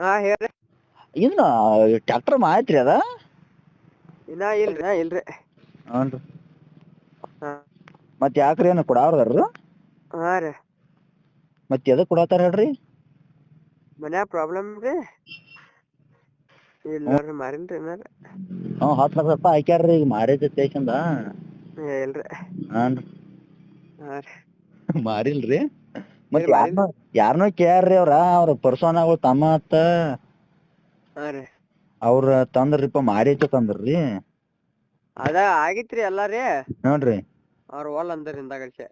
ಹಾ ಹೇಳ್ರಿ. ಇದನ್ನ ಟ್ರ್ಯಾಕ್ಟರ್ ಮಾಯ್ತ್ರಿ ಅದ? ಇನ್ನ ಇಲ್ರಿ ಇಲ್ರಿ. ಹ್ಞೂ ರೀ ಹಾ. ಮತ್ತೆ ಯಾಕ್ರಿ ಏನು ಕೊಡಾವ್ರದಾರ ಹಾ ರೀ. ಮತ್ತೆ ಎದಕ್ಕೆ ಕೊಡತ್ತಾರ ಹೇಳ್ರಿ? ಮನ್ಯಾಗ ಪ್ರಾಬ್ಲಮ್ ರೀ. ಇಲ್ಲ ನೋಡ್ರಿ ಮಾರಿಲ್ರಿ ಇನ್ನ ರೀ ಹ್ಞೂ ಹತ್ತು ಲಕ್ಷ ರೂಪಾಯಿ ಹಾಕ್ಯಾರ್ರಿ ಈಗ ಮಾರೈತೆ ಸ್ಟೇಷನ್ದ ಏ ಇಲ್ರಿ. ಹಾಂ ರೀ ಹಾ ರೀ. ಮಾರಿಲ್ರಿ. ಮತ್ತೆ ಯಾರನ್ನೋ ಯಾರನ್ನೋ ಕೇಳ್ರಿ ಅವ್ರ ಅವ್ರ ಪರ್ಸೋನಾಗಳು ತಮ್ಮ ಅತ್ತ. ಹಾ ರೀ. ಅವ್ರ ತಂದ್ರಿಪ್ಪ ಮಾರೈತೆ ತಂದ್ರಿ ಅದ ಆಗಿತ್ರಿ ಎಲ್ಲಾರಿ ನೋಡ್ರಿ. ಅವ್ರ ಒಲ್ ಅಂದ್ರಿ ಹಿಂದಾಗಡ್ಸೆ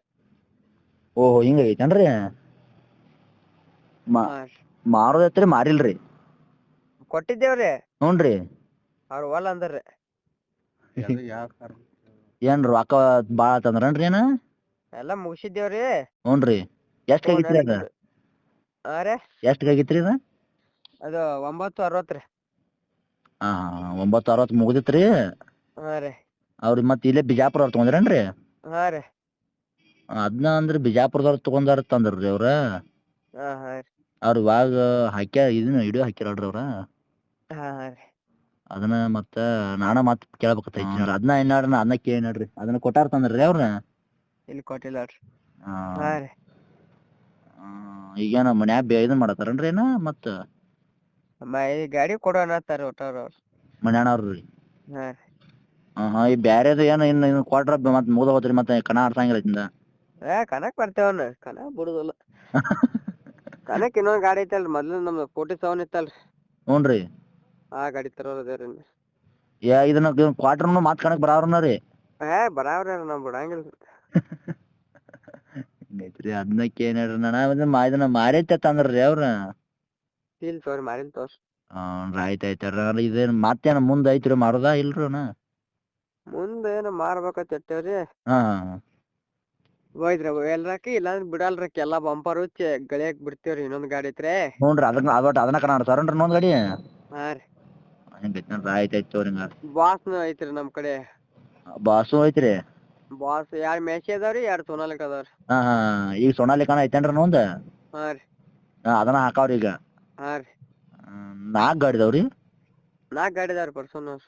ಓಹೋ ಹಿಂಗೈತೇನ್ರಿ ಮಾ ಹಾ ರೀ. ಮಾರೋದೈತ್ರಿ ಮಾರಿಲ್ರಿ ಕೊಟ್ಟಿದ್ದೇವ್ರಿ ಹ್ಞೂನ್ರಿ ಅವ್ರ ಓಲ್ ಅಂದ್ರಿ ಏನ್ ರೊಕ್ಕ ಬಾಳ ತಂದ್ರನ್ರಿ ಏನ? ಎಲ್ಲಾ ಮುಗಿಸಿದ್ದೇವ್ರಿ ಹ್ಞೂನ್ರಿ ಎಷ್ಟ್ ಆಗಿತ್ರಿ ಅದ? ಹಾ ರೀ ಎಷ್ಟ್ ಆಗೈತ್ರಿ ಅದ ಅದು ಒಂಬತ್ತು ರೀ. ಹಾ ಒಂಬತ್ತು ಅರವತ್ತು ಮುಗ್ದಿತ್ರಿ? ಹಾ ರೀ. ಅವ್ರ ಮತ್ತೆ ಇಲ್ಲೇ ಬಿಜಾಪುರ ತೊಗೊಂಡ್ರೇನು ರೀ ಹಾಂ ರೀ. ಅದನ್ನ ಅಂದ್ರೆ ಬಿಜಾಪುರದವ್ರ ತಗೊಂಡಾರ ತಂದ್ರಿ ಅವ್ರ? ಹಾ ಹಾ ರೀ. ಅವ್ರ ಇವಾಗ ಹಾಕ್ಯಾರ ಇದನ್ನ ವಿಡಿಯೋ ಹಾಕ್ಯಾರಲ್ರಿ ಅವ್ರ? ಹಾ ಹಾ ರೀ. ಅದನ್ನ ಮತ್ತ ನಾನ ಮತ್ ಕೇಳ್ಬೇಕತ್ತ ಅದನ್ನ ಏನಾರ ಅದನ್ನ ಕೇಳಿ ನೋಡ್ರಿ. ಅದನ್ನ ಕೊಟ್ಟಾರ ತಂದ್ರಿ ಅವ್ರ? ಇಲ್ಲಿ ಕೊಟ್ಟಿಲ್ಲ ಆ, ಹಾ ರೀ. ಈಗೇನ ಮನ್ಯಾಗ ಬೇ ಇದನ್ ಮಾಡತಾರನ್ರಿ ಏನ ಮತ್ತ? ಮ ಈ ಗಾಡಿ ಕೊಡೋಣ ಅಂತಾರ ಒಟ್ಟವ್ರ ಅವ್ರು. ಮನ್ಯಾನವ್ರಿ ಹಾ ರೀ. ಹಾ. ಹಾ ಈ ಬ್ಯಾರೇದು ಏನ ಇನ್ನು ಇನ್ನು ಕೊಟ್ರ ಮತ್ ಮುಗ್ದ ಹೋತ್ರಿ ಮತ್ತೆ ಕಣ ಆಡ್ಸಂಗಿಲ್ಲ ಇದ್ದ ಏ ಕನಕ್ ಬರ್ತೇವನ್ನ ಕನ ಬಿಡುದಿಲ್ಲ. ಕನಕ್ ಇನ್ನೊಂದ್ ಗಾಡಿ ಐತಲ್ರಿ ಮೊದ್ಲು ನಮ್ದು ಫೋರ್ಟಿ ಸೆವೆನ್ ಇತ್ತಲ್ರಿ. ಹ್ಞೂನ್ರಿ ಆ ಗಾಡಿ ತರೋರ್ ಏ ಯಾ ಇದನ್ನ ಕ್ವಾರ್ಟರ್ನು ಮಾತ್ ಕಣಕ್ ಬರಾವ್ರನ ರೀ. ಏ ಬರಾವ್ರಿ ನಾವ್ ಬಿಡಂಗಿಲ್ರಿ. ಹಿಂಗೈತ್ರಿ ಅದನ್ನ ಕೇಳಿ ನೋಡ್ರಿ ನಾ ಇದನ್ನ ಇದನ್ನ ಮಾರೈತೆ ತಂದ್ರಿ ಅವ್ರ. ಇಲ್ಲ ತೋರಿ ಮಾರಿಲ್ಲ ತೋರಿ. ಹ್ಞೂ ಆಯ್ತ್ ಆಯ್ತ್ ಇದೇನ್ ಮತ್ತೇನ ಮುಂದ್ ಐತ್ರಿ ಮಾರುದ ಇಲ್ರಿ ಅಣ್ಣ ಮುಂದ ಏನ ಮಾರ್ಬೇಕಂತ ಇಟ್ಟೇವ್ರಿ ಹಾ ಹೋಯ್ದ್ರಿ ಎಲ್ರಾಕಿ ಇಲ್ಲಾಂದ್ರ ಬಿಡಲ್ರಕಿ ಎಲ್ಲಾ ಬಂಪರ್ ಉಚ್ಚಿ ಗಳಿಯಾಕ್ ಬಿಡ್ತೇವ್ರಿ ಇನ್ನೊಂದ್ ಗಾಡಿ ಐತ್ರಿ ಹ್ಞೂನ್ರಿ ಅದನ್ನ ಅದೊಟ್ಟು ಅದನ್ನ ಕಣ ಸರಣ್ರಿ ಇನ್ನೊಂದ್ ಗಾಡಿ. ಹಾ ರೀ. ಹಿಂಗೈತ್ ಆಯ್ತ್ ಹಂಗಾರ. ಬಾಸ್ನು ಐತ್ರಿ ನಮ್ ಕಡೆ. ಬಾಸು ಐತ್ರಿ. ಬಾಸ್ ಎರಡ್ ಮೇಸಿ ಅದಾವ್ರಿ ಎರಡ್ ಸೋನಾಲಿಕ್ ಅದಾವ್ರಿ. ಹಾ ಹಾ ಈಗ ಸೋನಾಲಿಕಾನ ಐತೇನ್ರಿ ಇನ್ನೊಂದ್? ಹಾ ರೀ. ಹಾ ಅದನ್ನ ಹಾಕಾವ್ರಿ ಈಗ. ಹಾ ರೀ. ನಾಲ್ಕು ಗಾಡಿ ಇದಾವ್ರಿ ನಾಕ್ ಗಾಡಿ ಅದಾವ್ರಿ ಪರ್ಸನಲ್